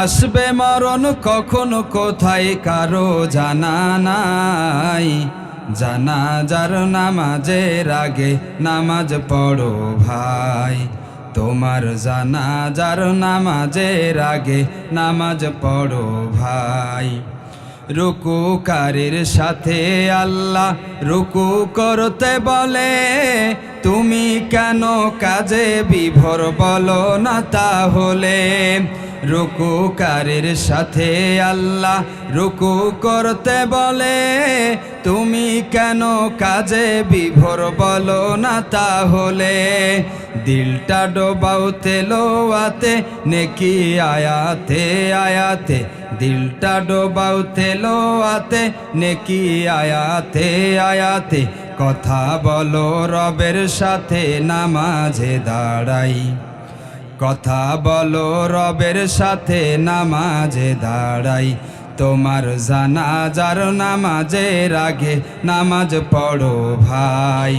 আসবে মরণ কখন কোথায় কারও জানা নাই। জানা জানাজার নামাজের আগে নামাজ পড়ো ভাই। তোমার জানা জানাজার নামাজের আগে নামাজ পড়ো ভাই। রুকুকারীর সাথে আল্লাহ রুকু করতে বলে, তুমি কেন কাজে বিভোর বলো না তাহলে? রুকুকারীর সাথে আল্লাহ রুকু করতে বলে। তুমি কেন কাজে বিভোর বলো না তাহলে? দিলটা ডোবাও তেলোয়াতে, নেকি আয়াতে আয়াতে। দিলটা ডোবাও তেলোয়াতে, নেকি আয়াতে আয়াতে। কথা বলো রবের সাথে, নামাজে দাঁড়াই। কথা বলো রবের সাথে নামাজে দাঁড়াই। তোমার জানাজার নামাজের আগে নামাজ পড়ো ভাই।